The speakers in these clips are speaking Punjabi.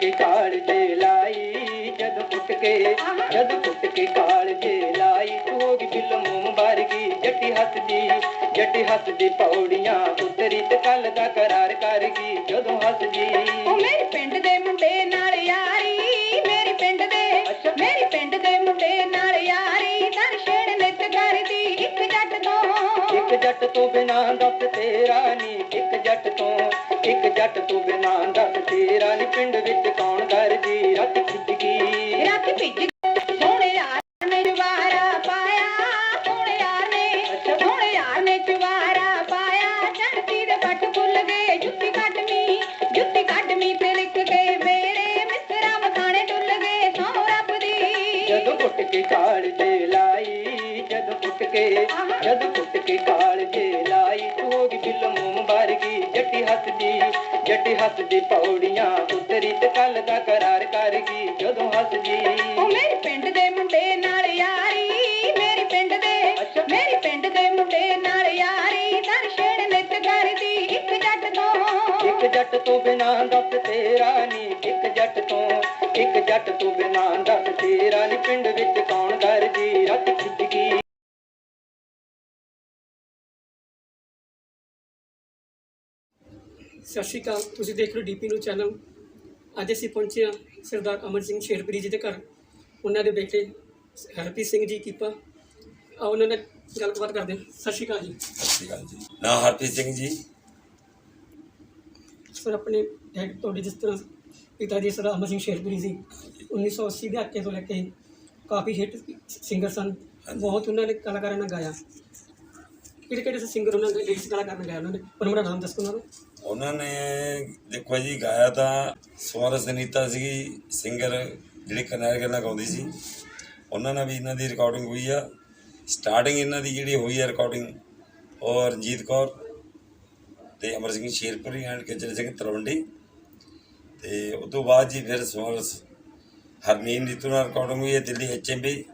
ਕੇ ਕਾਲ ਜੇ ਲਾਈ ਜਦ ਫੁੱਟ ਕੇ ਜਦ ਫੁੱਟ ਕੇ ਕਾਲ ਜੇ ਲਾਈ ਟੋਗ ਬਿਲ ਮੂੰਹ ਬਾਰਗੀ ਜੱਟੀ ਹੱਥ ਦੀ ਜੱਟੀ ਹੱਥ ਦੀ ਪੌੜੀਆਂ ਉਤਰੀ ਤੇ ਕੱਲ ਦਾ ਕਰਾਰ ਕਰ ਗਈ ਜਦੋਂ ਹੱਸਦੀ ਉਹ ਮੇਰੇ ਪਿੰਡ ਦੇ ਮੁੰਡੇ ਨਾਲ ਯਾਰੀ ਮੇਰੇ ਪਿੰਡ ਦੇ ਮੇਰੇ ਪਿੰਡ ਦੇ ਮੁੰਡੇ ਨਾਲ ਯਾਰੀ ਦਰ ਛੇੜ ਨਿਤ ਕਰਦੀ ਇੱਕ ਜੱਟ ਤੋਂ। ਇੱਕ ਜੱਟ ਤੋਂ ਬਿਨਾਂ ਦੱਸ ਤੇਰਾ ਨਹੀਂ ਇੱਕ ਜੱਟ ਤੋਂ ਇੱਕ ਜੱਟ ਤੋਂ ਬਿਨਾਂ ਪਿੰਡ ਵਿੱਚ ਕੌਣ ਦਰਜੀ ਰੱਤ ਖਿੱਚ ਗਈ। ਰਾਤ ਭਿੱਜ ਸੋਹਣੇ ਯਾਰ ਨੇ ਜਵਾਰਾ ਪਾਇਆ ਸੋਹਣੇ ਯਾਰ ਨੇ ਅੱਛਾ। ਸੋਹਣੇ ਯਾਰ ਨੇ ਜਵਾਰਾ ਪਾਇਆ। ਚੜਤੀ ਦੇ ਪੱਟ ਫੁੱਲ ਗਏ ਜੁੱਤੀ ਕੱਢਮੀ ਜੁੱਤੀ ਕੱਢਮੀ ਤੇ ਲਿਖ ਕੇ ਮੇਰੇ। ਮਿਸਰਾ ਮਖਾਣੇ ਗਏ ਸੋ ਰੱਬ ਦੀ। ਜਦੋਂ ਘੁੱਟ ਕੇ ਕਾਲ ਤੇ ਲਾਈ ਜਦੋਂ ਘੁੱਟ ਕੇ ਜਦੋਂ ਘੁੱਟ ਕੇ ਕਾਲ ਜੱਟੀ ਹੱਸਦੀ ਪੌੜੀਆਂ ਉਤਰੀ ਤੇ ਕੱਲ ਦਾ ਕਰਾਰ ਕਰ ਗਈ ਜਦੋਂ ਹੱਸਦੀ। ਉਹ ਮੇਰੇ ਪਿੰਡ ਦੇ ਮੁੰਡੇ ਨਾਲ ਯਾਰੀ ਮੇਰੇ ਪਿੰਡ ਦੇ। ਮੇਰੇ ਪਿੰਡ ਦੇ ਮੁੰਡੇ ਨਾਲ ਯਾਰੀ ਦਰਸ਼ਣ ਨਿਤ ਕਰਦੀ ਇੱਕ ਜੱਟ ਤੋਂ। ਇੱਕ ਜੱਟ ਤੋਂ ਬਿਨਾਂ ਦੱਸ ਤੇਰਾ ਨੀ ਇੱਕ ਜੱਟ ਤੋਂ ਇੱਕ ਜੱਟ ਤੋਂ ਬਿਨਾਂ ਦੱਸ ਤੇਰਾ ਨੀ। ਪਿੰਡ ਵਿੱਚ ਕੌਣ ਦਰਜੀ ਰੱਤ ਖਿੱਚ ਗਈ। ਸਤਿ ਸ਼੍ਰੀ ਅਕਾਲ। ਤੁਸੀਂ ਦੇਖ ਰਹੇ ਡੀਪੀ ਨੂੰ ਚੈਨਲ। ਅੱਜ ਅਸੀਂ ਪਹੁੰਚੇ ਹਾਂ ਸਰਦਾਰ ਅਮਰ ਸਿੰਘ ਸ਼ੇਰਪੁਰੀ ਜੀ ਦੇ ਘਰ। ਉਹਨਾਂ ਦੇ ਬੇਟੇ ਹਰਪ੍ਰੀਤ ਸਿੰਘ ਜੀ ਕੀਪਾ। ਆ ਉਹਨਾਂ ਨਾਲ ਗੱਲਬਾਤ ਕਰਦੇ ਹਾਂ। ਸਤਿ ਸ਼੍ਰੀ ਅਕਾਲ ਜੀ। ਸਤਿ ਸ਼੍ਰੀ ਅਕਾਲ ਜੀ ਨਾ ਹਰਪ੍ਰੀਤ ਸਿੰਘ ਜੀ। ਸਰ ਆਪਣੇ ਡੈਡ ਤੁਹਾਡੇ ਜਿਸ ਤਰ੍ਹਾਂ ਪਿਤਾ ਜੀ ਸਰਦਾਰ ਅਮਰ ਸਿੰਘ ਸ਼ੇਰਪੁਰੀ ਸੀ 1980 ਦੇ ਹੱਕੇ ਤੋਂ ਲੈ ਕੇ ਕਾਫੀ ਹਿੱਟ ਸਿੰਗਰ ਸਨ। ਬਹੁਤ ਉਹਨਾਂ ਨੇ ਕਲਾਕਾਰਾਂ ਨਾਲ ਗਾਇਆ। ਕਿਹੜੇ ਕਿਹੜੇ ਸਿੰਗਰ ਉਹਨਾਂ ਨੇ ਲਿਰਿਕਸ ਕਲਾਕਾਰ ਨੇ ਗਾਇਆ ਉਹਨਾਂ ਨੇ? ਉਹਨਾਂ ਦਾ ਨਾਮ ਦੱਸੋ ਉਹਨਾਂ ਦਾ ਉਹਨਾਂ ਨੇ ਦੇਖੋ ਜੀ, ਗਾਇਆ ਤਾਂ ਸਵਰਸ ਨੀਤਾ ਸੀਗੀ ਸਿੰਗਰ ਜਿਹੜੀ ਕਨਾਲ ਗੱਲਾਂ ਗਾਉਂਦੀ ਸੀ। ਉਹਨਾਂ ਨਾਲ ਵੀ ਇਹਨਾਂ ਦੀ ਰਿਕਾਰਡਿੰਗ ਹੋਈ ਆ। ਸਟਾਰਟਿੰਗ ਇਹਨਾਂ ਦੀ ਜਿਹੜੀ ਹੋਈ ਆ ਰਿਕਾਰਡਿੰਗ ਉਹ ਰਣਜੀਤ ਕੌਰ ਤੇ ਅਮਰ ਸਿੰਘ ਸ਼ੇਰਪੁਰੀ ਐਂਡ ਕਿਜਰ ਸਿੰਘ ਤਲਵੰਡੀ। ਤੇ ਉਸ ਤੋਂ ਬਾਅਦ ਜੀ ਫਿਰ ਸਵਰਸ ਹਰਨੀਨ ਨੀਤੂ ਨਾਲ ਰਿਕਾਰਡਿੰਗ ਹੋਈ ਹੈ ਦਿੱਲੀ ਐਚਐਮਬੀ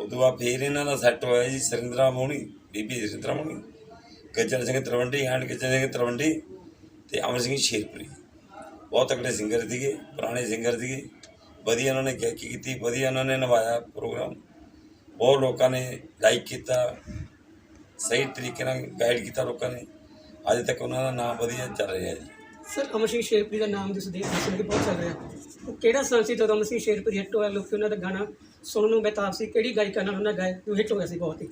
ਉਸ ਤੋਂ ਬਾਅਦ ਫਿਰ ਇਹਨਾਂ ਦਾ ਸੈੱਟ ਹੋਇਆ ਜੀ, ਸਰਿੰਦਰਾ ਮੋਹਣੀ, ਬੀਬੀ ਸਰਿੰਦਰਾ ਮੋਹਣੀ, ਗੱਜਰ ਸਿੰਘ ਤਲਵੰਡੀ ਐਂਡ ਗੱਜਰ ਸਿੰਘ ਤਲਵੰਡੀ। ਤੇ ਅਮਰ ਸਿੰਘ ਸ਼ੇਰਪੁਰੀ। ਬਹੁਤ ਤਕੜੇ ਸਿੰਗਰ ਸੀਗੇ ਪੁਰਾਣੇ ਸਿੰਗਰ ਸੀਗੇ। ਵਧੀਆ ਉਹਨਾਂ ਨੇ ਗਾਇਕੀ ਕੀਤੀ ਵਧੀਆ ਉਹਨਾਂ ਨੇ ਨਿਭਾਇਆ ਪ੍ਰੋਗਰਾਮ ਬਹੁਤ ਲੋਕਾਂ ਨੇ ਲਾਈਕ ਕੀਤਾ ਸਹੀ ਤਰੀਕੇ ਨਾਲ ਗਾਈਡ ਕੀਤਾ ਲੋਕਾਂ ਨੇ। ਅੱਜ ਤੱਕ ਉਹਨਾਂ ਦਾ ਨਾਮ ਵਧੀਆ ਚੱਲ ਰਿਹਾ ਜੀ। ਸਰ ਅਮਰ ਸਿੰਘ ਸ਼ੇਰਪੁਰੀ ਦਾ ਨਾਮ ਜਿਸ ਦੇ ਸੁਣ ਕੇ ਬਹੁਤ ਚੱਲ ਰਿਹਾ। ਉਹ ਕਿਹੜਾ ਸਨ ਸੀ ਜਦੋਂ ਅਮਰ ਸਿੰਘ ਸ਼ੇਰਪੁਰੀ ਹਿੱਟ ਹੋਇਆ? ਲੋਕੀ ਉਹਨਾਂ ਦਾ ਗਾਣਾ ਸੁਣਨ ਨੂੰ ਬੇਤਾਬ ਸੀ। ਕਿਹੜੀ ਗਾਇਕਾ ਨਾਲ ਉਹਨਾਂ ਗਾਇਆ ਹਿੱਟ ਹੋਇਆ ਸੀ ਬਹੁਤ ਹੀ?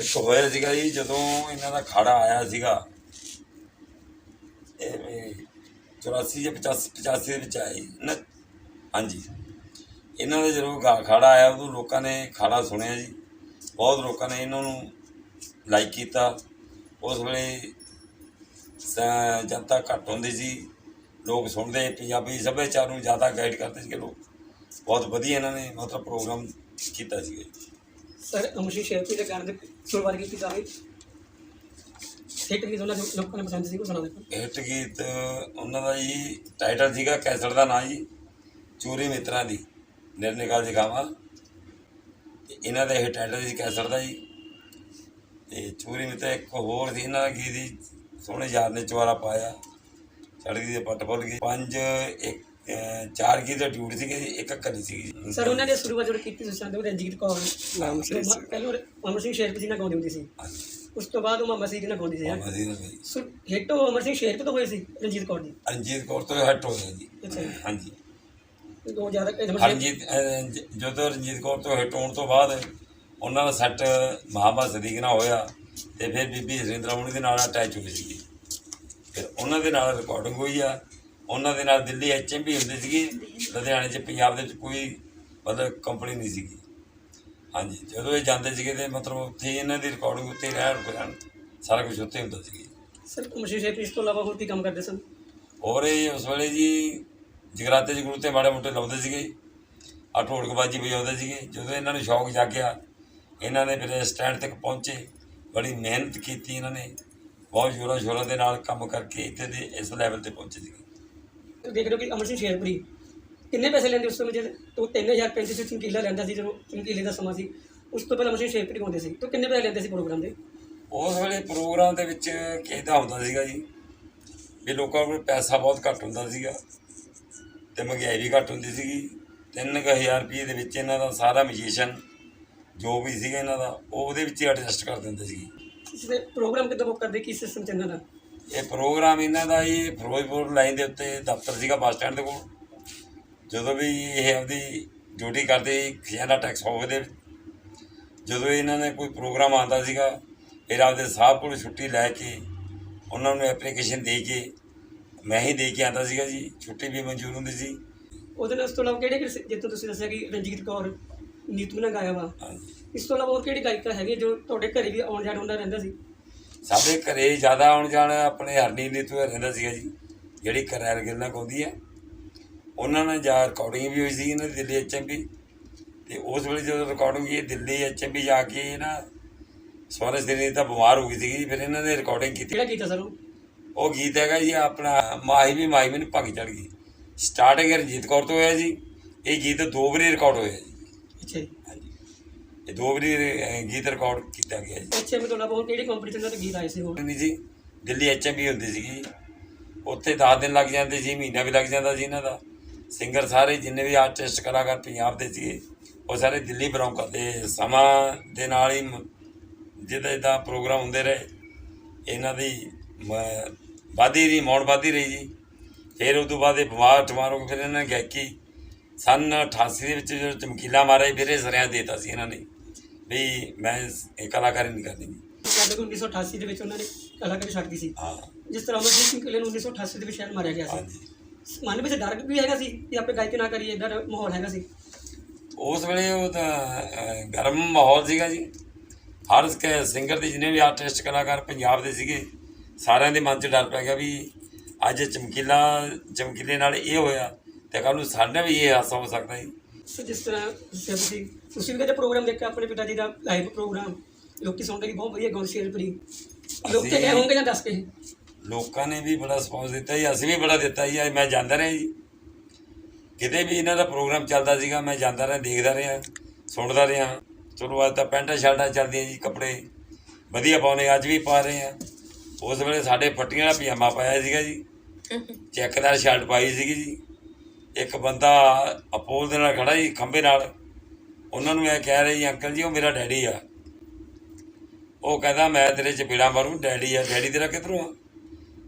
ਇੱਕ ਹੋਇਆ ਸੀਗਾ ਜੀ ਜਦੋਂ ਇਹਨਾਂ ਦਾ ਖਾੜਾ ਆਇਆ ਸੀਗਾ ਇਹ 84 ਜਾਂ 85 85 ਦੇ ਵਿੱਚ ਆਏ। ਜੀ ਨਾ ਹਾਂਜੀ। ਇਹਨਾਂ ਦਾ ਜਦੋਂ ਗਾ ਖਾੜਾ ਆਇਆ, ਉਦੋਂ ਲੋਕਾਂ ਨੇ ਖਾੜਾ ਸੁਣਿਆ ਜੀ। ਬਹੁਤ ਲੋਕਾਂ ਨੇ ਇਹਨਾਂ ਨੂੰ ਲਾਈਕ ਕੀਤਾ। ਉਸ ਵੇਲੇ ਜਨਤਾ ਘੱਟ ਹੁੰਦੀ ਸੀ, ਲੋਕ ਸੁਣਦੇ, ਪੰਜਾਬੀ ਸੱਭਿਆਚਾਰ ਨੂੰ ਜ਼ਿਆਦਾ ਗਾਈਡ ਕਰਦੇ ਸੀਗੇ ਲੋਕ। ਬਹੁਤ ਵਧੀਆ ਇਹਨਾਂ ਨੇ ਮਤਲਬ ਪ੍ਰੋਗਰਾਮ ਕੀਤਾ ਸੀ ਸਰ ਅਮਰ ਸਿੰਘ ਸ਼ੇਰਪੁਰੀ ਗਾਣੇ ਦੇ ਸੁਣਵਾਈ ਕੀਤੀ ਜਾਵੇ। ਹਿੱਟ ਗੀਤ ਉਹਨਾਂ ਦੇ ਲੋਕਾਂ ਨੇ ਪਸੰਦ ਸੀ ਉਹ ਸੁਣਾ ਦੇ ਹਿੱਟ ਗੀਤ ਉਹਨਾਂ ਦਾ ਜੀ ਟਾਈਟਲ ਸੀਗਾ ਕੈਸਟ ਦਾ ਨਾਂ ਜੀ ਚੋਰੀ ਮਿੱਤਰਾਂ ਦੀ ਨਿਰਨਿਕਾਲ ਜਗਾਵਾ। ਤੇ ਇਹਨਾਂ ਦਾ ਇਹ ਟਾਈਟਲ ਸੀ ਕੈਸਟ ਦਾ ਜੀ। ਤੇ ਚੋਰੀ ਮਿੱਤਰ ਇੱਕ ਹੋਰ ਸੀ ਇਹਨਾਂ ਦਾ ਗੀਤ ਜੀ ਸੋਹਣੇ ਯਾਰ ਨੇ ਚਵਾਰਾ ਪਾਇਆ ਚੜ੍ਹਦੀ ਦੇ ਪੱਟ ਫੁੱਲ ਗਏ। ਪੰਜ ਇੱਕ ਚਾਰ ਗੀਤ ਦਾ ਡਿਊਟੀ ਸੀਗੇ ਇੱਕ ਅੱਕਰ ਸੀਗੀ ਸਰ ਉਹਨਾਂ ਨੇ ਸ਼ੁਰੂਆਤ ਜਦੋਂ ਕੀਤੀ ਸੀ ਸੰਦੇ ਉਹ ਰਣਜੀਤ ਕੌਰ ਨਾਮ ਸੀ। ਪਹਿਲਾਂ ਅਮਰ ਸਿੰਘ ਸ਼ੇਰਪੁਰੀ ਨਾਲ ਗਾਉਂਦੀ ਹੁੰਦੀ ਸੀ। ਉਸ ਤੋਂ ਬਾਅਦ ਉਹ ਮਾਮਾ ਸੀ ਨਾਲ ਗਾਉਂਦੀ ਸੀ ਮਾਮਾ ਜੀ ਨਾਲ ਬਈ ਸੋ। ਹਿੱਟ ਉਹ ਅਮਰ ਸਿੰਘ ਸ਼ੇਰਪੁਰੀ ਤੋਂ ਹੋਏ ਸੀ ਰਣਜੀਤ ਕੌਰ ਦੀ? ਰਣਜੀਤ ਕੌਰ ਤੋਂ ਹਟ ਹੋਇਆ ਜੀ। ਅੱਛਾ ਜੀ। ਹਾਂਜੀ। ਉਹ ਜ਼ਿਆਦਾ ਰਣਜੀਤ ਅਹ, ਜ- ਜਦੋਂ ਰਣਜੀਤ ਕੌਰ ਤੋਂ ਹਿੱਟ ਹੋਣ ਤੋਂ ਬਾਅਦ ਉਹਨਾਂ ਦਾ ਸੈੱਟ ਮਹਾਬਾ ਸਦੀਕ ਨਾਲ ਹੋਇਆ ਤੇ ਫਿਰ ਬੀਬੀ ਹਰਿੰਦਰਾ ਮੁਨੀ ਦੇ ਨਾਲ ਅਟੈਚ ਹੋਈ ਸੀ ਫਿਰ ਉਹਨਾਂ ਦੇ ਨਾਲ ਰਿਕਾਰਡਿੰਗ ਹੋਈ ਆ। ਉਹਨਾਂ ਦੇ ਨਾਲ ਦਿੱਲੀ ਐਚਐਮਬੀ ਹੁੰਦੀ ਸੀਗੀ। ਲੁਧਿਆਣੇ 'ਚ ਪੰਜਾਬ ਦੇ ਵਿੱਚ ਕੋਈ ਮਤਲਬ ਕੰਪਨੀ ਨਹੀਂ ਸੀਗੀ। ਹਾਂਜੀ ਜਦੋਂ ਇਹ ਜਾਂਦੇ ਸੀਗੇ ਤੇ ਮਤਲਬ ਉੱਥੇ ਇਹਨਾਂ ਦੀ ਰਿਕਾਰਡਿੰਗ ਉੱਤੇ ਰਹਿਣ ਰਹਿਣ ਸਾਰਾ ਕੁਝ ਉੱਥੇ ਹੁੰਦਾ ਸੀ। ਸਰ ਸਿੰਘ ਸ਼ੇਰਪੁਰੀ ਇਸ ਤੋਂ ਇਲਾਵਾ ਹੋਰ ਕੀ ਕੰਮ ਕਰਦੇ ਸਨ? ਔਰ ਇਹ ਉਸ ਵੇਲੇ ਜੀ ਜਗਰਾਤੇ ਜਗਰੂ ਤੇ ਮਾੜੇ ਮੋਟੇ ਲਾਉਂਦੇ ਸੀਗੇ। ਆ ਢੋਲਕਬਾਜੀ ਵਜਾਉਂਦੇ ਸੀਗੇ। ਜਦੋਂ ਇਹਨਾਂ ਨੂੰ ਸ਼ੌਕ ਜਾਗਿਆ ਇਹਨਾਂ ਨੇ ਫਿਰ ਸਟੈਂਡ ਤੱਕ ਪਹੁੰਚੇ। ਬੜੀ ਮਿਹਨਤ ਕੀਤੀ ਇਹਨਾਂ ਨੇ। ਬਹੁਤ ਜ਼ੋਰਾਂ ਸ਼ੋਰਾਂ ਦੇ ਨਾਲ ਕੰਮ ਕਰਕੇ ਇੱਥੇ ਦੇ ਇਸ ਲੈਵਲ ਤੇ ਪਹੁੰਚੇ ਸੀਗੇ। ਦੇਖ ਰਹੇ ਹੋ ਕਿ ਅਮਰ ਸਿੰਘ ਸ਼ੇਰਪੁਰੀ ਕਿੰਨੇ ਪੈਸੇ ਲੈਂਦੇ ਉਸ ਸਮੇਂ ਜਦ? ਤੋਂ 3000 ਪੈਂਤੀ ਸੀ ਚਮਕੀਲਾ ਲੈਂਦਾ ਸੀ ਜਦੋਂ ਚਮਕੀਲੇ ਦਾ ਸਮਾਂ ਸੀ। ਉਸ ਤੋਂ ਪਹਿਲਾਂ ਅਮਰ ਸਿੰਘ ਸ਼ੇਰਪੁਰੀ ਗਾਉਂਦੇ ਸੀ। ਤਾਂ ਕਿੰਨੇ ਪੈਸੇ ਲੈਂਦੇ ਸੀ ਪ੍ਰੋਗਰਾਮ ਦੇ? ਉਸ ਵੇਲੇ ਪ੍ਰੋਗਰਾਮ ਦੇ ਵਿੱਚ ਕਿਹਦਾ ਹੁੰਦਾ ਸੀਗਾ ਜੀ ਵੀ ਲੋਕਾਂ ਕੋਲ ਪੈਸਾ ਬਹੁਤ ਘੱਟ ਹੁੰਦਾ ਸੀਗਾ ਤੇ ਮਹਿੰਗਾਈ ਵੀ ਘੱਟ ਹੁੰਦੀ ਸੀਗੀ। 3000 ਰੁਪਏ ਦੇ ਵਿੱਚ ਇਹਨਾਂ ਦਾ ਸਾਰਾ ਮਿਊਜ਼ੀਸ਼ੀਅਨ ਜੋ ਵੀ ਸੀਗਾ ਇਹਨਾਂ ਦਾ ਉਹ ਉਹਦੇ ਵਿੱਚ ਐਡਜਸਟ ਕਰ ਦਿੰਦੇ ਸੀ ਕਿਸੇ ਦੇ ਪ੍ਰੋਗਰਾਮ ਕਿੱਦਾਂ ਬੁੱਕ ਕਰਦੇ? ਕੀ ਸਿਸਟਮ ਚੱਲਦਾ ਦਾ? ਇਹ ਪ੍ਰੋਗਰਾਮ ਇਹਨਾਂ ਦਾ ਇਹ ਫਿਰੋਜ਼ਪੁਰ ਲਾਈਨ ਦੇ ਉੱਤੇ ਦਫ਼ਤਰ ਸੀਗਾ ਬੱਸ ਸਟੈਂਡ ਦੇ ਕੋਲ। ਜਦੋਂ ਵੀ ਇਹ ਆਪਦੀ ਡਿਊਟੀ ਕਰਦੇ ਖਜ਼ਾਨਾ ਟੈਕਸ ਆਫਿਸ ਦੇ ਜਦੋਂ ਇਹਨਾਂ ਨੇ ਕੋਈ ਪ੍ਰੋਗਰਾਮ ਆਉਂਦਾ ਸੀਗਾ ਫਿਰ ਆਪਦੇ ਸਾਹਿਬ ਕੋਲ ਛੁੱਟੀ ਲੈ ਕੇ ਉਹਨਾਂ ਨੂੰ ਐਪਲੀਕੇਸ਼ਨ ਦੇ ਕੇ ਮੈਂ ਹੀ ਦੇ ਕੇ ਆਉਂਦਾ ਸੀਗਾ ਜੀ ਛੁੱਟੀ ਵੀ ਮਨਜ਼ੂਰ ਹੁੰਦੀ ਸੀ। ਉਹਦੇ ਨਾਲ ਇਸ ਤੋਂ ਇਲਾਵਾ ਕਿਹੜੇ ਕਿਹੜੇ ਜਿੱਥੋਂ ਤੁਸੀਂ ਦੱਸਿਆ ਕਿ ਰਣਜੀਤ ਕੌਰ ਨੀਤੂ ਨੇ ਗਾਇਆ ਵਾ। ਇਸ ਤੋਂ ਇਲਾਵਾ ਹੋਰ ਕਿਹੜੀ ਗਾਇਕਾ ਹੈਗੀ ਜੋ ਤੁਹਾਡੇ ਘਰੇ ਵੀ ਆਉਣ ਜਾਣ ਹੁੰਦਾ ਰਹਿੰਦਾ ਸੀ? ਸਾਡੇ ਘਰੇ ਜ਼ਿਆਦਾ ਆਉਣ ਜਾਣ ਆਪਣੇ ਹਰਨੀ ਨੇ ਤੋਂ ਰਹਿੰਦਾ ਸੀਗਾ ਜੀ ਜਿਹੜੀ ਕਰੈਲ ਗਿੱਲ ਨਾਲ ਗਾਉਂਦੀ ਆ ਉਹਨਾਂ ਨਾਲ ਜਾ ਰਿਕਾਰਡਿੰਗ ਵੀ ਹੋਈ ਸੀ ਇਹਨਾਂ ਦੀ ਦਿੱਲੀ ਐਚਐਮਪੀ ਤੇ ਉਸ ਵੇਲੇ ਜਦੋਂ ਰਿਕਾਰਡਿੰਗ ਇਹ ਦਿੱਲੀ ਐਚਐਮਪੀ ਜਾ ਕੇ ਨਾ ਸਵਰਨ ਸਿੰਘ ਤਾਂ ਬਿਮਾਰ ਹੋ ਗਈ ਸੀਗੀ ਫਿਰ ਇਹਨਾਂ ਨੇ ਰਿਕਾਰਡਿੰਗ ਕੀਤੀ। ਕਿਹੜਾ ਕੀਤਾ ਸਰ ਉਹ? ਉਹ ਗੀਤ ਹੈਗਾ ਜੀ ਆਪਣਾ ਮਾਹੀ ਵੀ ਮਾਹੀ ਮੈਨੂੰ ਭੰਗ ਚੜ ਗਈ। ਸਟਾਰਟਿੰਗ ਰਣਜੀਤ ਕੌਰ ਤੋਂ ਹੋਇਆ ਜੀ ਇਹ ਗੀਤ ਦੋ ਵਾਰੀ ਰਿਕਾਰਡ ਹੋਇਆ ਜੀ। ਅੱਛਾ ਜੀ। ਹਾਂਜੀ। ਇਹ ਦੋ ਵਾਰੀ ਅਹ, ਗੀਤ ਰਿਕਾਰਡ ਕੀਤਾ ਗਿਆ ਜੀ। ਅੱਛਾ ਮੈਂ ਤੋਂ ਇਲਾਵਾ ਹੋਰ ਕਿਹੜੀ ਕੰਪੀਟੀਸ਼ਨ ਦੇ ਗੀਤ ਆਏ ਸੀ ਹੋਰ? ਨਹੀਂ ਜੀ ਦਿੱਲੀ ਐਚਐਮਬੀ ਹੁੰਦੀ ਸੀਗੀ। ਉੱਥੇ 10 ਦਿਨ ਲੱਗ ਜਾਂਦੇ ਸੀ ਮਹੀਨਾ ਵੀ ਲੱਗ ਜਾਂਦਾ ਸੀ ਇਹਨਾਂ ਦਾ। ਸਿੰਗਰ ਸਾਰੇ ਜਿੰਨੇ ਵੀ ਆਰਟਿਸਟ ਕਲਾਕਾਰ ਪੰਜਾਬ ਦੇ ਸੀਗੇ ਉਹ ਸਾਰੇ ਦਿੱਲੀ ਬਿਲੋਂਗ ਕਰਦੇ। ਸਮਾਂ ਦੇ ਨਾਲ ਹੀ ਜਿੱਦਾਂ ਜਿੱਦਾਂ ਪ੍ਰੋਗਰਾਮ ਹੁੰਦੇ ਰਹੇ ਇਹਨਾਂ ਦੀ ਵਾਧੀ ਦੀ ਮੌੜ ਵਾਧੀ ਰਹੀ ਜੀ। ਫਿਰ ਉਸ ਤੋਂ ਬਾਅਦ ਇਹ ਬਿਮਾਰ ਕੇ ਫਿਰ ਇਹਨਾਂ ਨੇ ਗਾਇਕੀ। ਸਨ 88 ਦੇ ਵਿੱਚ ਜਦੋਂ ਚਮਕੀਲਾ ਮਾਰਿਆ ਫਿਰ ਇਹ ਸਰਿਆਂ ਦੇਤਾ ਸੀ ਇਹਨਾਂ ਨੇ ਵੀ ਮੈਂ ਇਹ ਕਲਾਕਾਰੀ ਨਹੀਂ ਕਰਨੀ। ਸਾਡੇ 1988 ਦੇ ਵਿੱਚ ਉਹਨਾਂ ਨੇ ਕਲਾਕਾਰੀ ਛੱਡਤੀ ਸੀ। ਹਾਂ। ਜਿਸ ਤਰ੍ਹਾਂ ਅਮਰਜੀਤ ਸਿੰਘ ਕਿਲੇ ਨੂੰ 1988 ਦੇ ਵਿੱਚ ਸ਼ਾਇਦ ਮਾਰਿਆ ਗਿਆ ਸੀ। ਮਨ ਵਿੱਚ ਡਰ ਵੀ ਹੈਗਾ ਸੀ ਕਿ ਆਪੇ ਗਾਇਕੀ ਨਾ ਕਰੀਏ ਇਦਾਂ ਦਾ ਮਾਹੌਲ ਹੈਗਾ ਸੀ। ਉਸ ਵੇਲੇ ਉਹ ਤਾਂ ਅਹ, ਗਰਮ ਮਾਹੌਲ ਸੀਗਾ ਜੀ। ਹਰ ਸ- ਸਿੰਗਰ ਦੇ ਜਿੰਨੇ ਵੀ ਆਰਟਿਸਟ ਕਲਾਕਾਰ ਪੰਜਾਬ ਦੇ ਸੀਗੇ ਸਾਰਿਆਂ ਦੇ ਮਨ 'ਚ ਡਰ ਪੈ ਗਿਆ ਵੀ ਅੱਜ ਚਮਕੀਲਾ ਚਮਕੀਲੇ ਨਾਲ ਇਹ ਹੋਇਆ ਤੇ ਕੱਲ ਨੂੰ ਸਾਡਾ ਵੀ ਇਹ ਹਾਸਾ ਹੋ ਸਕਦਾ ਜੀ। ਸੋ ਜਿਸ ਤਰ੍ਹਾਂ ਦੱਸਿਆ ਤੁਸੀਂ ਤੁਸੀਂ ਵੀ ਕਦੇ ਪ੍ਰੋਗਰਾਮ ਦੇਖਿਆ ਆਪਣੇ ਪਿਤਾ ਜੀ ਦਾ ਲਾਈਵ ਪ੍ਰੋਗਰਾਮ? ਲੋਕੀ ਸੁਣਦੇ ਕਿ ਬਹੁਤ ਵਧੀਆ ਗਾਉਣ ਸ਼ੇਰਪੁਰੀ ਲੋਕ ਤੇ ਅਸੀਂ- ਕਹੇ ਹੋਣਗੇ ਜਾਂ ਦੱਸ ਕੇ? ਲੋਕਾਂ ਨੇ ਵੀ ਬੜਾ ਸਪੋਰਟ ਦਿੱਤਾ ਜੀ, ਅਸੀਂ ਵੀ ਬੜਾ ਦਿੱਤਾ ਜੀ, ਅੱਜ ਮੈਂ ਜਾਂਦਾ ਰਿਹਾ ਜੀ। ਕਿਤੇ ਵੀ ਇਹਨਾਂ ਦਾ ਪ੍ਰੋਗਰਾਮ ਚੱਲਦਾ ਸੀਗਾ, ਮੈਂ ਜਾਂਦਾ ਰਿਹਾ, ਦੇਖਦਾ ਰਿਹਾ, ਸੁਣਦਾ ਰਿਹਾ। ਚਲੋ ਅੱਜ ਤਾਂ ਪੈਂਟਾਂ ਸ਼ਰਟਾਂ ਚੱਲਦੀਆਂ ਜੀ, ਕੱਪੜੇ ਵਧੀਆ ਪਾਉਣੇ, ਅੱਜ ਵੀ ਪਾ ਰਹੇ ਆ ਉਸ ਵੇਲੇ ਸਾਡੇ ਫੱਟੀਆਂ ਵਾਲਾ ਪਜਾਮਾ ਪਾਇਆ ਸੀਗਾ ਜੀ। ਚੈੱਕਦਾਰ ਸ਼ਰਟ ਪਾਈ ਸੀਗੀ ਜੀ। ਇੱਕ ਬੰਦਾ ਅਪੋਲ ਦੇ ਨਾਲ ਖੜਾ ਜੀ ਖੰਬੇ ਨਾਲ। ਉਹਨਾਂ ਨੂੰ ਇਹ ਕਹਿ ਰਹੇ ਜੀ, ਅੰਕਲ ਜੀ, ਉਹ ਮੇਰਾ ਡੈਡੀ ਆ। ਉਹ ਕਹਿੰਦਾ, ਮੈਂ ਤੇਰੇ ਚਪੇੜਾ ਮਾਰੂ, ਡੈਡੀ ਆ, ਡੈਡੀ ਤੇਰਾ ਕਿੱਧਰੋਂ ਆ?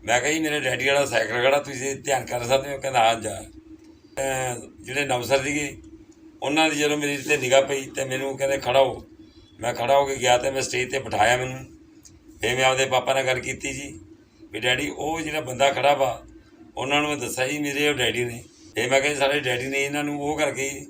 ਮੈਂ ਕਿਹਾ ਜੀ, ਮੇਰੇ ਡੈਡੀ ਵਾਲਾ ਸਾਈਕਲ ਖੜਾ, ਤੁਸੀਂ ਧਿਆਨ ਕਰ ਸਕਦੇ ਹੋ? ਕਹਿੰਦਾ, ਹਾਂ, ਜਾ। ਜਿਹੜੇ ਨਵਸਰ ਸੀਗੇ, ਉਹਨਾਂ ਦੀ ਜਦੋਂ ਮੇਰੀ ਤੇ ਨਿਗਾਹ ਪਈ ਤੇ ਮੈਨੂੰ ਕਹਿੰਦੇ, ਖੜਾ ਹੋ। ਮੈਂ ਖੜਾ ਹੋ ਕੇ ਗਿਆ ਤੇ ਮੈਂ ਸਟੇਜ ਤੇ ਬਿਠਾਇਆ ਮੈਨੂੰ। ਫਿਰ ਮੈਂ ਆਪਦੇ ਪਾਪਾ ਨਾਲ ਗੱਲ ਕੀਤੀ ਜੀ। ਵੀ ਡੈਡੀ, ਉਹ ਜਿਹੜਾ ਬੰਦਾ ਖੜਾ ਵਾ, ਉਹਨਾਂ ਨੂੰ ਮੈਂ ਦੱਸਿਆ ਜੀ, ਮੇਰੇ ਉਹ ਡੈਡੀ ਨੇ। ਫਿਰ ਮੈਂ ਕਿਹਾ ਜੀ, ਸਾਡੇ ਡੈਡੀ ਨੇ ਇਹਨਾਂ ਨੂੰ ਉਹ ਕਰਕੇ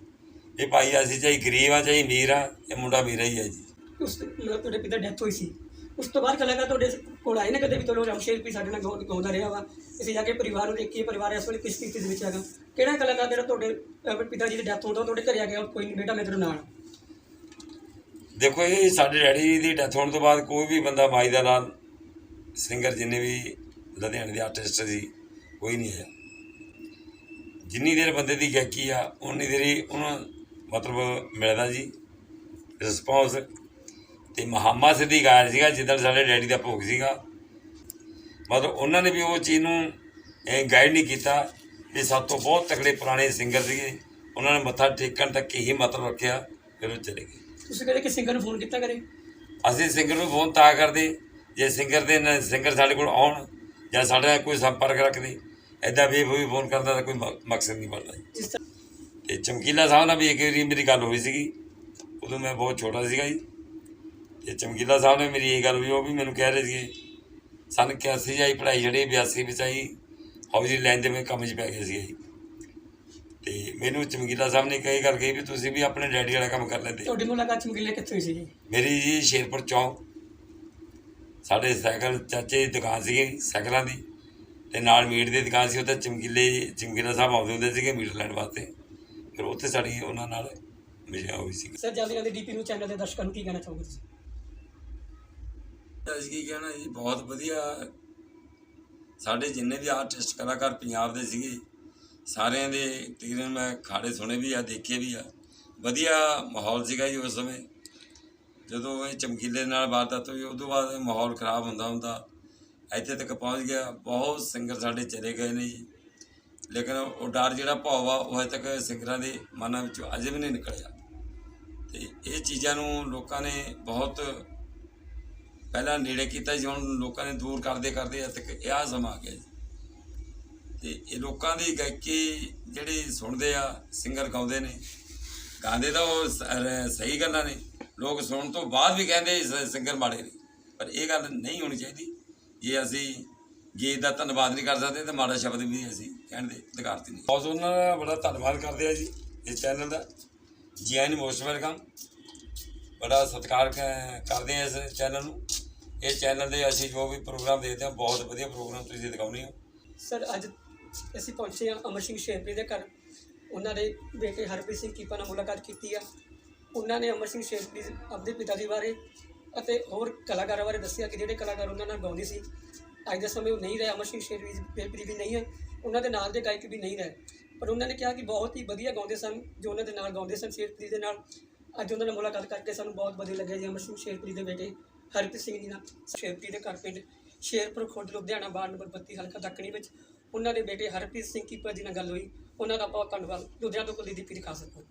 ਇਹ ਭਾਈ, ਅਸੀਂ ਚਾਹੇ ਗਰੀਬ ਆ, ਚਾਹੇ ਅਮੀਰ ਆ, ਇਹ ਮੁੰਡਾ ਮੇਰਾ ਹੀ ਆ ਜੀ। ਉਸ ਤੋਂ- ਤੁਹਾਡੇ ਪਿਤਾ ਡੈਥ ਹੋਈ ਸੀ? ਉਸ ਤੋਂ ਬਾਅਦ ਕਲਾਕਾਰ ਤੁਹਾਡੇ ਕੋਲ ਆਏ ਨੇ ਕਦੇ ਵੀ ਤੁਹਾਨੂੰ ਰਮਸ਼ੇਰ ਵੀ ਸਾਡੇ ਨਾਲ ਗਾਉਂਦਾ ਰਿਹਾ ਵਾ ਅਸੀਂ ਜਾ ਕੇ ਪਰਿਵਾਰ ਨੂੰ ਦੇਖੀਏ ਪਰਿਵਾਰ ਇਸ ਵੇਲੇ ਕਿਸ ਸਥਿਤੀ ਦੇ ਵਿੱਚ ਹੈਗਾ। ਕਿਹੜਾ ਕਲਾਕਾਰ ਜਿਹੜਾ ਤੁਹਾਡੇ ਅਹ, ਪਿਤਾ ਜੀ ਦੀ ਡੈਥ ਹੁੰਦਾ ਉਹ ਤੁਹਾਡੇ ਘਰੇ ਆ ਗਿਆ ਕੋਈ ਨਹੀਂ ਬੇਟਾ ਮੈਂ ਤੇਰੇ ਨਾਲ। ਦੇਖੋ ਇਹ ਸਾਡੇ ਡੈਡੀ ਦੀ ਡੈਥ ਹੋਣ ਤੋਂ ਬਾਅਦ ਕੋਈ ਵੀ ਬੰਦਾ ਮਾਈ ਦਾ ਨਾਲ ਸਿੰਗਰ ਜਿੰਨੇ ਵੀ ਲੁਧਿਆਣੇ ਦੇ ਆਰਟਿਸਟ ਸੀ ਕੋਈ ਨਹੀਂ ਆਇਆ ਜਿੰਨੀ ਦੇਰ ਬੰਦੇ ਦੀ ਗਾਇਕੀ ਆ ਉਨੀ ਦੇਰ ਹੀ ਉਹਨਾਂ ਮਤਲਬ ਮਿਲਦਾ ਜੀ ਰਿਸਪੌਂਸ ਤੇ ਮੁਹੰਮਦ ਸਿੱਧੀ ਗਾਇਆ ਸੀਗਾ ਜਿੱਦਣ ਸਾਡੇ ਡੈਡੀ ਦਾ ਭੋਗ ਸੀਗਾ। ਮਤਲਬ ਉਹਨਾਂ ਨੇ ਵੀ ਉਹ ਚੀਜ਼ ਨੂੰ ਗਾਈਡ ਨਹੀਂ ਕੀਤਾ। ਵੀ ਸਭ ਤੋਂ ਬਹੁਤ ਤਕੜੇ ਪੁਰਾਣੇ ਸਿੰਗਰ ਸੀਗੇ। ਉਹਨਾਂ ਨੇ ਮੱਥਾ ਟੇਕਣ ਤੱਕ ਹੀ ਮਤਲਬ ਰੱਖਿਆ ਫਿਰ ਉਹ ਚਲੇ ਗਏ। ਤੁਸੀਂ ਕਦੇ ਕਿ ਸਿੰਗਰ ਨੂੰ ਫੋਨ ਕੀਤਾ ਕਰੇ ਅਸੀਂ ਸਿੰਗਰ ਨੂੰ ਫੋਨ ਤਾਂ ਕਰਦੇ ਜੇ ਸਿੰਗਰ ਦੇ ਸਿੰਗਰ ਸਾਡੇ ਕੋਲ ਆਉਣ ਜਾਂ ਸਾਡੇ ਨਾਲ ਕੋਈ ਸੰਪਰਕ ਰੱਖਦੇ ਐਦਾਂ ਵੀ ਕੋਈ ਫੋਨ ਕਰਦਾ ਤਾਂ ਕੋਈ ਮਕਸਦ ਨਹੀਂ ਬਣਦਾ ਜੀ। ਤੇ ਚਮਕੀਲਾ ਸਾਹਿਬ ਨਾਲ ਵੀ ਇੱਕ ਵਾਰੀ ਮੇਰੀ ਗੱਲ ਹੋਈ ਸੀਗੀ। ਉਦੋਂ ਮੈਂ ਬਹੁਤ ਛੋਟਾ ਸੀਗਾ ਜੀ। ਤੇ ਚਮਕੀਲਾ ਸਾਹਿਬ ਨੇ ਮੇਰੀ ਇਹ ਗੱਲ ਵੀ ਉਹ ਵੀ ਮੈਨੂੰ ਕਹਿ ਰਹੇ ਸੀਗੇ ਸਨ 81 ਜਾਈ ਪੜ੍ਹਾਈ ਜਿਹੜੀ 82 ਵਿੱਚ ਆਈ ਹੌਜੀ ਦੇ ਮੈਂ ਕੰਮ 'ਚ ਪੈ ਗਿਆ ਸੀ ਜੀ ਤੇ ਮੈਨੂੰ ਚਮਕੀਲਾ ਸਾਹਿਬ ਨੇ ਕਹੀ ਗੱਲ ਕਹੀ ਵੀ ਤੁਸੀਂ ਵੀ ਆਪਣੇ ਡੈਡੀ ਵਾਲਾ ਕੰਮ ਕਰ ਲੈਂਦੇ। ਤੁਹਾਡੀ ਮੁਲਾਕਾਤ ਚਮਕੀਲੇ ਕਿੱਥੇ ਹੋਈ ਸੀ ਜੀ ਮੇਰੀ ਜੀ ਸ਼ੇਰਪੁਰ ਚੌਂਕ। ਸਾਡੇ ਸਾਈਕਲ ਚਾਚੇ ਦੀ ਦੁਕਾਨ ਸੀਗੀ ਸਾਈਕਲਾਂ ਦੀ। ਤੇ ਨਾਲ ਮੀਟ ਦੀ ਦੁਕਾਨ ਸੀ ਉੱਥੇ ਚਮਕੀਲੇ ਚਮਕੀਲਾ ਸਾਹਿਬ ਆਉਂਦੇ ਹੁੰਦੇ ਸੀਗੇ ਮੀਟ ਲੈਣ ਵਾਸਤੇ। ਫਿਰ ਉੱਥੇ ਸਾਡੀ ਉਹਨਾਂ ਨਾਲ ਮਿਲਿਆ ਹੋਈ ਸੀ ਸਰ ਜਲਦੀ ਜਲਦੀ ਡੀਪੀ ਨੂੰ ਚੈਨਲ ਦੇ ਦਰਸ਼ਕਾਂ ਨੂੰ ਕੀ ਕਹਿਣਾ ਚਾਹੋਗੇ ਤੁਸੀਂ? ਅਸੀਂ ਕੀ ਕਹਿਣਾ ਜੀ? ਬਹੁਤ ਵਧੀਆ। ਸਾਡੇ ਜਿੰਨੇ ਵੀ ਆਰਟਿਸਟ ਕਲਾਕਾਰ ਪੰਜਾਬ ਦੇ ਸੀਗੇ, ਸਾਰਿਆਂ ਦੇ ਤਕਰੀਬਨ ਮੈਂ ਖਾੜੇ ਸੁਣੇ ਵੀ ਆ, ਦੇਖੇ ਵੀ ਆ। ਵਧੀਆ ਮਾਹੌਲ ਸੀਗਾ ਜੀ ਉਸ ਸਮੇਂ। ਜਦੋਂ ਇਹ ਚਮਕੀਲੇ ਨਾਲ ਵਾਰਦਾਤ ਹੋਈ ਉਦੋਂ ਬਾਅਦ ਮਾਹੌਲ ਖਰਾਬ ਹੁੰਦਾ ਹੁੰਦਾ, ਇੱਥੇ ਤੱਕ ਪਹੁੰਚ ਗਿਆ। ਬਹੁਤ ਸਿੰਗਰ ਸਾਡੇ ਚਲੇ ਗਏ ਨੇ ਜੀ। ਲੇਕਿਨ ਉਹ ਡਰ ਜਿਹੜਾ ਭਾਵ ਆ, ਉਹ ਅਜੇ ਤੱਕ ਸਿੰਗਰਾਂ ਦੇ ਮਨਾਂ ਵਿੱਚੋਂ ਅਜੇ ਵੀ ਨਹੀਂ ਨਿਕਲਿਆ। ਤੇ ਇਹ ਚੀਜ਼ਾਂ ਨੂੰ ਲੋਕਾਂ ਨੇ ਬਹੁਤ ਪਹਿਲਾਂ ਨੇੜੇ ਕੀਤਾ ਜੀ, ਹੁਣ ਲੋਕਾਂ ਨੇ ਦੂਰ ਕਰਦੇ ਕਰਦੇ ਅੱਜ ਤੱਕ ਇਹ ਆ ਸਮਾਂ ਆ ਗਿਆ ਜੀ। ਤੇ ਇਹ ਲੋਕਾਂ ਦੀ ਗਾਇਕੀ ਜਿਹੜੇ ਸੁਣਦੇ ਆ ਸਿੰਗਰ ਗਾਉਂਦੇ ਨੇ, ਗਾਉਂਦੇ ਤਾਂ ਉਹ ਸਹੀ ਗੱਲਾਂ ਨੇ, ਲੋਕ ਸੁਣਨ ਤੋਂ ਬਾਅਦ ਵੀ ਕਹਿੰਦੇ ਸਿੰਗਰ ਮਾੜੇ ਨੇ, ਪਰ ਇਹ ਗੱਲ ਨਹੀਂ ਹੋਣੀ ਚਾਹੀਦੀ। ਜੇ ਅਸੀਂ ਗੀਤ ਦਾ ਧੰਨਵਾਦ ਨਹੀਂ ਕਰ ਸਕਦੇ, ਤਾਂ ਮਾੜਾ ਸ਼ਬਦ ਵੀ ਅਸੀਂ ਕਹਿਣ ਦੇ ਅਧਿਕਾਰ ਤੇ ਨਹੀਂ ਬਹੁਤ ਉਹਨਾਂ ਦਾ ਬੜਾ ਧੰਨਵਾਦ ਕਰਦੇ ਆ ਜੀ ਇਸ ਚੈਨਲ ਦਾ। ਜੀ ਆਇਆਂ ਨੂੰ ਮੋਸਟ ਵੈਲਕਮ ਬੜਾ ਸਤਿਕਾਰ ਕਰਦੇ ਆ ਇਸ ਚੈਨਲ ਨੂੰ। ਇਹ ਚੈਨਲ ਦੇ ਅਸੀਂ ਜੋ ਵੀ ਪ੍ਰੋਗਰਾਮ ਦੇਖਦੇ ਹਾਂ, ਬਹੁਤ ਵਧੀਆ ਪ੍ਰੋਗਰਾਮ ਤੁਸੀਂ ਦਿਖਾਉਂਦੇ ਹੋ। ਸਰ, ਅੱਜ ਅਸੀਂ ਪਹੁੰਚੇ ਹਾਂ ਅਮਰ ਸਿੰਘ ਸ਼ੇਰਪੁਰੀ ਦੇ ਘਰ। ਉਹਨਾਂ ਦੇ ਬੇਟੇ ਹਰਪ੍ਰੀਤ ਸਿੰਘ ਕੀਪਾ ਨਾਲ ਮੁਲਾਕਾਤ ਕੀਤੀ ਆ। ਉਹਨਾਂ ਨੇ ਅਮਰ ਸਿੰਘ ਸ਼ੇਰਪੁਰੀ ਆਪਣੇ ਪਿਤਾ ਜੀ ਬਾਰੇ ਅਤੇ ਹੋਰ ਕਲਾਕਾਰਾਂ ਬਾਰੇ ਦੱਸਿਆ ਕਿ ਜਿਹੜੇ ਕਲਾਕਾਰ ਉਹਨਾਂ ਨਾਲ ਗਾਉਂਦੇ ਸੀ। ਅੱਜ ਦੇ ਸਮੇਂ ਉਹ ਨਹੀਂ ਰਹੇ, ਅਮਰ ਸਿੰਘ ਸ਼ੇਰਪੁਰੀ ਵੀ ਨਹੀਂ ਹੈ। ਉਹਨਾਂ ਦੇ ਨਾਲ ਦੇ ਗਾਇਕ ਵੀ ਨਹੀਂ ਰਹੇ। ਪਰ ਉਹਨਾਂ ਨੇ ਕਿਹਾ ਕਿ ਬਹੁਤ ਹੀ ਵਧੀਆ ਗਾਉਂਦੇ ਸਨ, ਜੋ ਉਹਨਾਂ ਦੇ ਨਾਲ ਗਾਉਂਦੇ ਸਨ ਸ਼ੇਰਪੁਰੀ ਦੇ ਨਾਲ। ਅੱਜ ਉਹਨਾਂ ਨਾਲ ਮੁਲਾਕਾਤ ਕਰਕੇ ਸਾਨੂੰ ਬਹੁਤ ਵਧੀਆ ਲੱਗਿਆ ਜੀ, ਅਮਰ ਸਿੰਘ ਸ਼ੇਰਪੁਰੀ ਦੇ ਬੇਟੇ। ਹਰਪ੍ਰੀਤ ਸਿੰਘ ਜੀ ਨਾਲ ਸ਼ੇਰਪੁਰੀ ਦੇ ਘਰ ਪਿੰਡ ਸ਼ੇਰਪੁਰ ਖੁਰਦ, ਲੁਧਿਆਣਾ ਵਾਰਡ ਨੰਬਰ 32 ਹਲਕਾ ਦੱਖਣੀ ਵਿੱਚ। ਉਹਨਾਂ ਦੇ ਬੇਟੇ ਹਰਪ੍ਰੀਤ ਸਿੰਘ ਕੀਪਾ ਜੀ ਨਾਲ ਗੱਲ ਹੋਈ, ਉਹਨਾਂ ਦਾ ਬਹੁਤ ਧੰਨਵਾਦ। ਲੁਧਿਆਣਾ ਤੋਂ ਕੁਲਦੀਪ ਦੀ ਦਿਖਾ ਸਕੋ।